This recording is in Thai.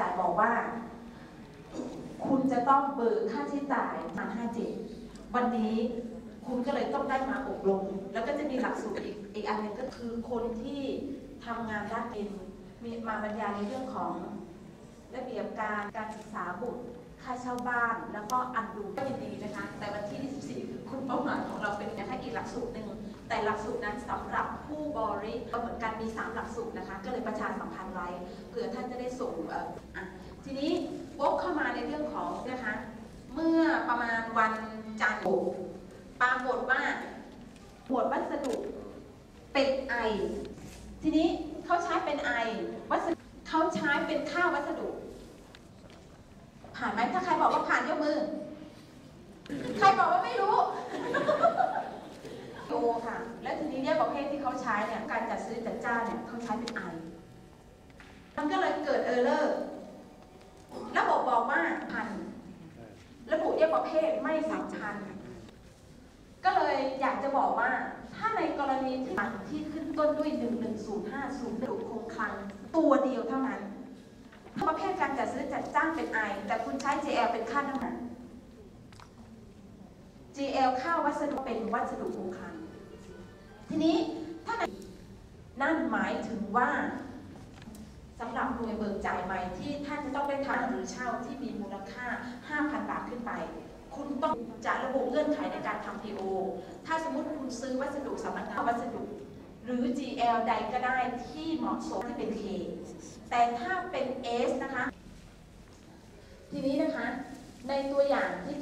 จ่ายบอกว่า คุณจะต้องเบิกค่าใช้จ่ายมา57 วันนี้คุณก็เลยต้องได้มาอบรม แล้วก็จะมีหลักสูตรอีกอีกอันหนึ่งก็คือคนที่ทำงานด้านเป็นมีมาบรรยายในเรื่องของระเบียบการการศึกษาบุตรค่าเช่าบ้าน แล้วก็อันดูก็ยินดีนะคะ แต่วันที่ 24 คือคุณเป้าหมายของเราเป็นนะคะอีกหลักสูตรหนึ่ง แต่หลักสูตรนั้นสำหรับผู้บริก็เหมือนกันมี 3 หลักสูตรนะคะ ก็เลยประชาสัมพันธ์ไว้เผื่อท่านจะได้ส่งทีนี้วกเข้ามาในเรื่องของนะคะ เมื่อประมาณวันจันทร์ปรากฏว่าหมวดวัสดุเป็นไอ ทีนี้เขาใช้เป็นไอวัสดุเขาใช้เป็นค่าวัสดุ ผ่านไหมถ้าใครบอกว่าผ่านยกมือ ใครบอกว่าไม่รู้ โอค่ะ และทีนี้ เขาใช้เนี่ยการจัดซื้อจัดจ้างเนี่ยเขาใช้เป็นไอ มันก็เลยเกิดเออร์เลอร์ระบบบอกว่าพันระบุเรียกประเภทไม่สำคัญ ก็เลยอยากจะบอกว่า ถ้าในกรณีที่ที่ขึ้นต้นด้วย 1105ศูนย์ระบุคงคลังตัวเดียวเท่านั้นประเภทการจัดซื้อจัดจ้างเป็นไอ แต่คุณใช้ JL เป็นค่าน้ำมัน GL ค่าวัสดุเป็นวัสดุคงคลังทีนี้ ถ้านนั่นหมายถึงว่าสำหรับหน่วยเบิกจ่ายใหม่ที่ท่านจะต้องได้ทำหรือเช่าที่มีมูลค่า 5,000 บาทขึ้นไป คุณต้องจะระบุเงื่อนไขในการทำ PO ถ้าสมมติคุณซื้อวัสดุสำนักงานวัสดุ หรือ GL ใดก็ได้ที่เหมาะสมที่เป็น K แต่ถ้าเป็น S นะคะ ทีนี้นะคะ ในตัวอย่างที่